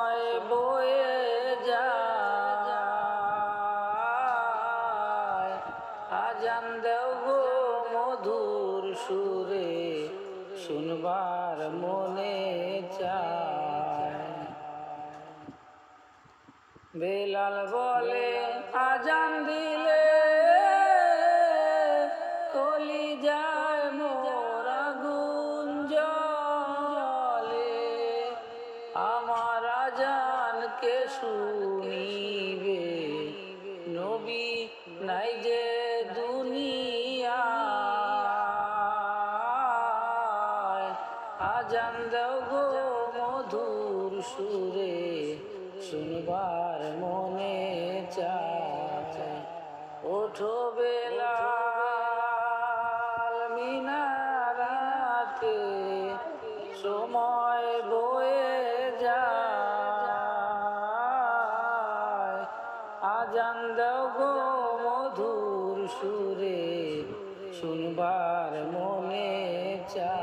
সময় বয়ে যায়। আজান দেও গো মধুর সুরে, শুনবার মনে চায়। বেলাল বলে, আজান দিলে কলি যায় আজানকে শুনিবে। নবী নাই যে দুনিয়া। আজান দাও গো মধুর সুরে, শুনবার মনে চায়। ওঠো মিনারাতে, সময় বয়ে আজান দাও গো মধুর সুরে শুনবার মনে চায়